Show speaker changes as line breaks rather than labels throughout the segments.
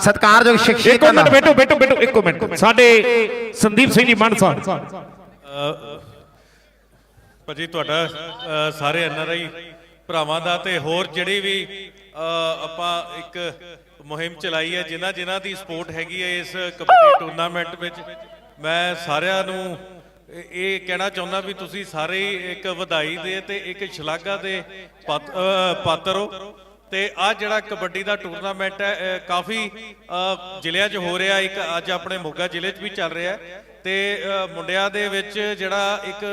ਸਤਿਕਾਰਯੋਗ
ਇੱਕ
ਸ਼ਖਸੀਅਤਾਂ
ਮਿੰਟ
ਦਾ
ਬੈਠੋ ਬੈਠੋ ਬੈਠੋ ਇੱਕ ਮਿੰਟ। ਸਾਡੇ ਸੰਦੀਪ ਸਿੰਘ ਜੀ ਮਾਨਸਾ
ਭਾਜੀ ਤੁਹਾਡਾ ਅ, ਸਾਰੇ ਐਨਆਰਆਈ ਭਰਾਵਾਂ ਦਾ ਤੇ ਹੋਰ ਜਿਹੜੀ ਵੀ ਅ, ਆਪਾਂ ਇੱਕ ਮੁਹਿੰਮ ਚਲਾਈ ਹੈ ਜਿਨ੍ਹਾਂ ਜਿਨ੍ਹਾਂ ਦੀ ਸਪੋਰਟ ਹੈਗੀ ਹੈ ਇਸ ਕਬੱਡੀ ਟੂਰਨਾਮੈਂਟ ਵਿੱਚ ਮੈਂ ਸਾਰਿਆਂ ਨੂੰ ਇਹ- ਇਹ ਕਹਿਣਾ ਚਾਹੁੰਦਾ ਵੀ ਤੁਸੀਂ ਸਾਰੇ ਹੀ ਇੱਕ ਵਧਾਈ ਦੇ ਤੇ ਇੱਕ ਸ਼ਲਾਘਾ ਦੇ ਪਾਤ- ਅ, ਪਾਤਰ ਹੋ। ਤੇ ਆ ਜਿਹੜਾ ਕਬੱਡੀ ਦਾ ਟੂਰਨਾਮੈਂਟ ਹੈ ਕਾਫੀ ਜ਼ਿਲ੍ਹਿਆਂ 'ਚ ਹੋ ਰਿਹਾ ਇੱਕ ਅੱਜ ਆਪਣੇ ਮੋਗਾ ਜ਼ਿਲ੍ਹੇ 'ਚ ਵੀ ਚੱਲ ਰਿਹਾ ਹੈ। ਤੇ ਮੁੰਡਿਆਂ ਦੇ ਵਿੱਚ ਜਿਹੜਾ ਇੱਕ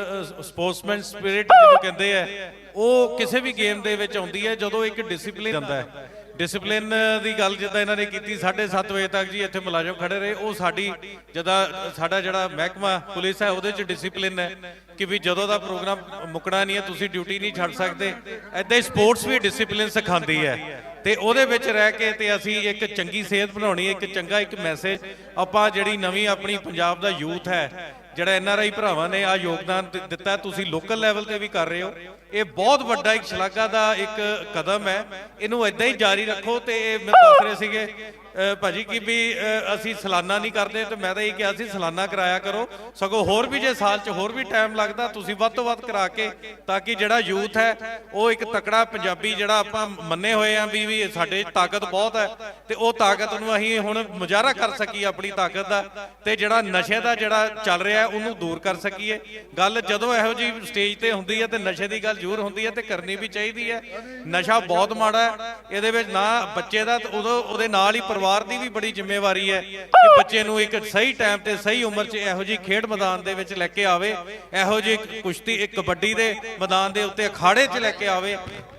ਸਪੋਰਟਸਮੈਨ ਸਪਿਰਿਟ ਜਿਹਨੂੰ ਕਹਿੰਦੇ ਆ ਉਹ ਕਿਸੇ ਵੀ ਗੇਮ ਦੇ ਵਿੱਚ ਆਉਂਦੀ ਹੈ, ਜਦੋਂ ਇੱਕ ਡਿਸਪਲਿਨ ਹੁੰਦਾ ਹੈ। ਡਿਸਪਲਿਨ ਦੀ ਗੱਲ ਜਿੱਦਾਂ ਇਹਨਾਂ ਨੇ ਕੀਤੀ 7:30 ਵਜੇ ਤੱਕ ਜੀ ਇੱਥੇ ਮੁਲਾਜ਼ਮ ਖੜੇ ਰਹੇ। ਉਹ ਸਾਡੀ ਜਦਾ, ਸਾਡਾ ਜਿਹੜਾ ਮਹਿਕਮਾ ਪੁਲਿਸ ਹੈ, ਉਹਦੇ ਚ ਡਿਸਪਲਿਨ ਹੈ ਕਿ ਵੀ ਜਦੋਂ ਦਾ ਪ੍ਰੋਗਰਾਮ ਮੁੱਕਣਾ ਨਹੀਂ ਹੈ, ਤੁਸੀਂ ਡਿਊਟੀ ਨਹੀਂ ਛੱਡ ਸਕਦੇ। ਐਦਾਂ ਹੀ ਸਪੋਰਟਸ ਵੀ ਡਿਸਪਲਿਨ ਸਿਖਾਉਂਦੀ ਹੈ। ਤੇ ਉਹਦੇ ਵਿੱਚ ਰਹਿ ਕੇ ਤੇ ਅਸੀਂ ਇੱਕ ਚੰਗੀ ਸਿਹਤ ਬਣਾਉਣੀ, ਇੱਕ ਚੰਗਾ ਇੱਕ ਮੈਸੇਜ ਆਪਾਂ ਜਿਹੜੀ ਨਵੀਂ ਆਪਣੀ ਪੰਜਾਬ ਦਾ ਯੂਥ ਹੈ, ਜਿਹੜਾ ਐੱਨ ਆਰ ਆਈ ਭਰਾਵਾਂ ਨੇ ਆ ਯੋਗਦਾਨ ਦਿੱਤਾ, ਤੁਸੀਂ ਲੋਕਲ ਲੈਵਲ ਤੇ ਵੀ ਕਰ ਰਹੇ ਹੋ। ਇਹ ਬਹੁਤ ਵੱਡਾ ਇੱਕ ਸ਼ਲਾਘਾ ਦਾ ਇੱਕ ਕਦਮ ਹੈ। ਇਹਨੂੰ ਇਦਾਂ ਹੀ ਜਾਰੀ ਰੱਖੋ ਤੇ ਇਹ ਮੈਂ ਦੱਸ ਰਹੇ ਸੀਗੇ ਭਾਜੀ ਕਿ ਵੀ ਅਸੀਂ ਸਾਲਾਨਾ ਨਹੀਂ ਕਰਦੇ, ਤੇ ਮੈਂ ਤਾਂ ਇਹ ਕਿਹਾ ਸੀ, ਸਾਲਾਨਾ ਕਰਾਇਆ ਕਰੋ। ਸਗੋਂ ਹੋਰ ਵੀ ਜੇ ਸਾਲ 'ਚ ਹੋਰ ਵੀ ਟਾਈਮ ਲੱਗਦਾ, ਤੁਸੀਂ ਵੱਧ ਤੋਂ ਵੱਧ ਕਰਾ ਕੇ, ਤਾਂ ਕਿ ਜਿਹੜਾ ਯੂਥ ਹੈ, ਉਹ ਇੱਕ ਤਕੜਾ ਪੰਜਾਬੀ ਜਿਹੜਾ ਆਪਾਂ ਮੰਨੇ ਹੋਏ ਆ ਵੀ ਵੀ ਸਾਡੇ ਤਾਕਤ ਬਹੁਤ ਹੈ, ਤੇ ਉਹ ਤਾਕਤ ਨੂੰ ਅਸੀਂ ਹੁਣ ਮੁਜ਼ਾਹਰਾ ਕਰ ਸਕੀਏ ਆਪਣੀ ਤਾਕਤ ਦਾ, ਤੇ ਜਿਹੜਾ ਨਸ਼ੇ ਦਾ ਜਿਹੜਾ ਚੱਲ ਰਿਹਾ ਉਹਨੂੰ ਦੂਰ ਕਰ ਸਕੀਏ। ਗੱਲ ਜਦੋਂ ਇਹੋ ਜੀ ਸਟੇਜ ਤੇ ਹੁੰਦੀ ਹੈ, ਤੇ ਨਸ਼ੇ ਦੀ ਗੱਲ ਜ਼ਰੂਰ ਹੁੰਦੀ ਹੈ, ਤੇ ਕਰਨੀ ਵੀ ਚਾਹੀਦੀ ਹੈ। ਨਸ਼ਾ ਬਹੁਤ ਮਾੜਾ ਹੈ, ਇਹਦੇ ਵਿੱਚ ਨਾ ਬੱਚੇ ਦਾ ਉਦੋਂ ਉਹਦੇ ਨਾਲ ਹੀ ਪਰਿਵਾਰ ਦੀ ਵੀ ਬੜੀ ਜ਼ਿੰਮੇਵਾਰੀ ਹੈ ਕਿ ਬੱਚੇ ਨੂੰ ਇੱਕ ਸਹੀ ਟਾਈਮ ਤੇ ਸਹੀ ਉਮਰ 'ਚ ਇਹੋ ਜੀ ਖੇਡ ਮੈਦਾਨ ਦੇ ਵਿੱਚ ਲੈ ਕੇ ਆਵੇ ਇਹੋ ਜੀ ਕੁਸ਼ਤੀ ਇੱਕ ਕਬੱਡੀ ਦੇ ਮੈਦਾਨ ਦੇ ਉੱਤੇ ਅਖਾੜੇ 'ਚ ਲੈ ਕੇ ਆਵੇ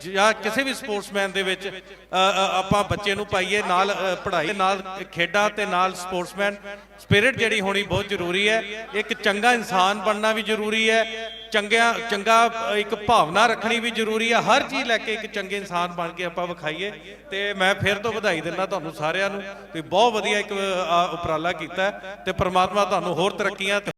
ਜਾਂ ਕਿਸੇ ਵੀ ਸਪੋਰਟਸਮੈਨ ਦੇ ਵਿੱਚ ਅ, ਆਪਾਂ ਬੱਚੇ ਨੂੰ ਪਾਈਏ ਨਾਲ ਪੜ੍ਹਾਈ ਨਾਲ ਖੇਡਾਂ ਤੇ ਨਾਲ ਸਪੋਰਟਸਮੈਨ ਸਪਿਰਿਟ ਜਿਹੜੀ ਹੋਣੀ ਬਹੁਤ ਜ਼ਰੂਰੀ ਹੈ ਇੱਕ ਚੰਗਾ ਇਨਸਾਨ ਬਣਨਾ ਵੀ ਜ਼ਰੂਰੀ ਹੈ ਚੰਗਿਆ, ਚੰਗਾ, ਇੱਕ ਭਾਵਨਾ ਰੱਖਣੀ ਵੀ ਜ਼ਰੂਰੀ ਆ। ਹਰ ਚੀਜ਼ ਲੈ ਕੇ ਇੱਕ ਚੰਗੇ ਇਨਸਾਨ ਬਣ ਕੇ ਆਪਾਂ ਵਿਖਾਈਏ। ਤੇ ਮੈਂ ਫਿਰ ਤੋਂ ਵਧਾਈ ਦਿੰਦਾ ਤੁਹਾਨੂੰ ਸਾਰਿਆਂ ਨੂੰ। ਤੇ ਬਹੁਤ ਵਧੀਆ ਇੱਕ ਉਪਰਾਲਾ ਕੀਤਾ। ਹੈ ਤੇ ਪ੍ਰਮਾਤਮਾ ਤੁਹਾਨੂੰ ਹੋਰ ਤਰੱਕੀਆਂ ਤੇ